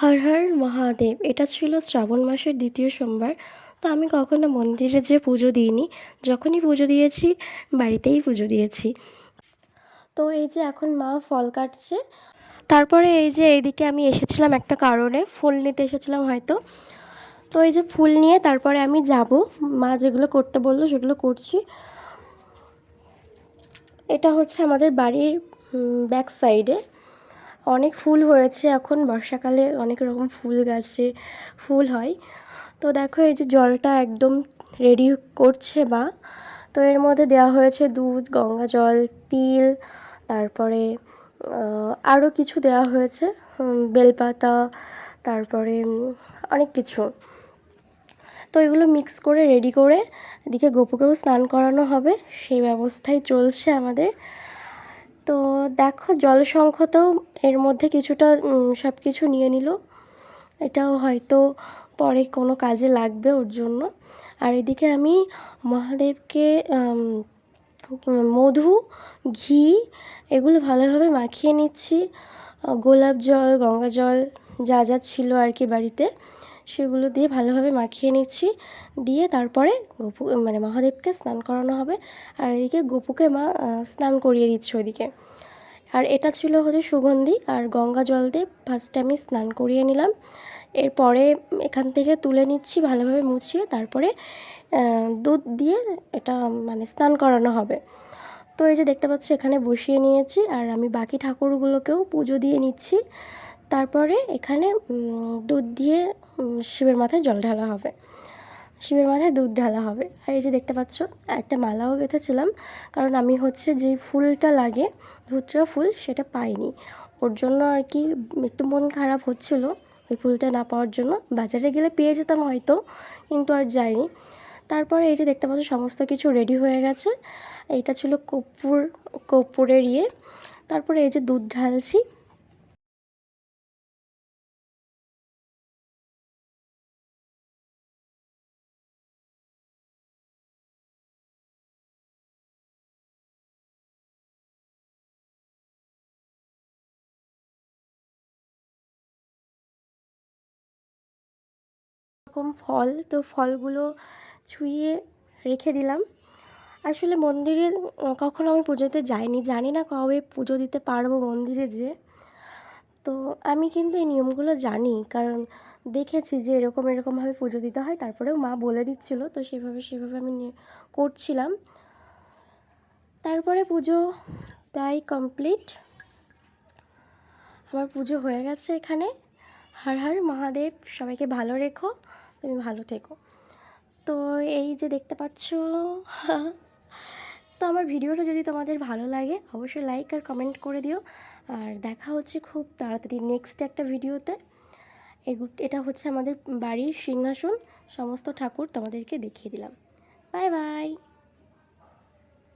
হর হর মহাদেব, এটা ছিল শ্রাবণ মাসের দ্বিতীয় সোমবার। তো আমি কখনো মন্দিরে যেয়ে পুজো দিইনি। যখনই পুজো দিয়েছি, বাড়িতেই পুজো দিয়েছি। তো এই যে এখন মা ফল কাটছে। তারপরে এই যে এইদিকে আমি এসেছিলাম একটা কারণে, ফুল নিতে এসেছিলাম হয়তো। তো এই যে ফুল নিয়ে তারপরে আমি যাব। মা যেগুলো করতে বলল সেগুলো করছি। এটা হচ্ছে আমাদের বাড়ির ব্যাক সাইডে অনেক ফুল হয়েছে। এখন বর্ষাকালে অনেক রকম ফুল গাছে ফুল হয়। তো দেখো, এই যে জলটা একদম রেডি করছে বা তো এর মধ্যে দেওয়া হয়েছে দুধ, গঙ্গা জল, তিল, তারপরে আরও কিছু দেওয়া হয়েছে। বেলপাতা, তারপরে অনেক কিছু। তো এগুলো মিক্স করে রেডি করে, এদিকে গোপুকেও স্নান করানো হবে। সেই ব্যবস্থাই চলছে আমাদের। তো দেখো জলসংখ্যাতেও এর মধ্যে কিছুটা সব কিছু নিয়ে নিল। এটাও হয়তো পরে কোনো কাজে লাগবে ওর জন্য। আর এদিকে আমি মহাদেবকে মধু, ঘি এগুলো ভালোভাবে মাখিয়ে নিচ্ছি। গোলাপ জল, গঙ্গা জল যা যা ছিল আর কি বাড়িতে। সেগুলো দিয়ে ভালোভাবে মাখিয়ে নিচ্ছি। দিয়ে তারপরে গপু মানে মহাদেবকে স্নান করানো হবে। আর এদিকে গপুকে মা স্নান করিয়ে দিচ্ছে ওইদিকে। আর এটা ছিল হচ্ছে সুগন্ধি আর গঙ্গা জল দিয়ে ফার্স্টে আমি স্নান করিয়ে নিলাম। এরপরে এখান থেকে তুলে নিচ্ছি ভালোভাবে মুছিয়ে। তারপরে দুধ দিয়ে এটা মানে স্নান করানো হবে। তো এই যে দেখতে পাচ্ছ এখানে বসিয়ে নিয়েছি। আর আমি বাকি ঠাকুরগুলোকেও পুজো দিয়ে নিচ্ছি। তারপরে এখানে দুধ দিয়ে শিবের মাথায় জল ঢালা হবে। শিবের মাথায় দুধ ঢালা হবে। আর এই যে দেখতে পাচ্ছ, একটা মালাও গেঁথেছিলাম। কারণ আমি হচ্ছে যে ফুলটা লাগে, ধুত্রা ফুল, সেটা পাইনি। ওর জন্য আর কি একটু মন খারাপ হচ্ছিল ওই ফুলটা না পাওয়ার জন্য। বাজারে গেলে পেয়ে যেতাম হয়তো, কিন্তু আর যাইনি। তারপরে এই যে দেখতে পাচ্ছ, সমস্ত কিছু রেডি হয়ে গেছে। এইটা ছিল কর্পূর, কর্পূরের ইয়ে। তারপরে এই যে দুধ ঢালছি। রকম ফল, তো ফলগুলো ছুঁয়ে রেখে দিলাম। আসলে মন্দিরে কখনো আমি পুজোতে যাইনি, জানি না কবে পুজো দিতে পারব মন্দিরে যে তো আমি কিন্তু এই নিয়মগুলো জানি, কারণ দেখেছি যে এরকম এরকমভাবে পুজো দিতে হয়, তারপরেও মা বলে দিচ্ছিল, তো সেভাবে সেভাবে আমি করছিলাম। তারপরে পুজো প্রায় কমপ্লিট। আমার পুজো হয়ে গেছে এখানে। হর হর মহাদেব, সবাইকে ভালো রেখো। তুমি ভালো থেকো। তো এই যে দেখতে পাচ্ছ, তো আমার ভিডিওটা যদি তোমাদের ভালো লাগে, অবশ্যই লাইক আর কমেন্ট করে দিও। আর দেখা হচ্ছে খুব তাড়াতাড়ি নেক্সট একটা ভিডিওতে। এটা হচ্ছে আমাদের বাড়ির সিংহাসন, সমস্ত ঠাকুর তোমাদেরকে দেখিয়ে দিলাম। Bye bye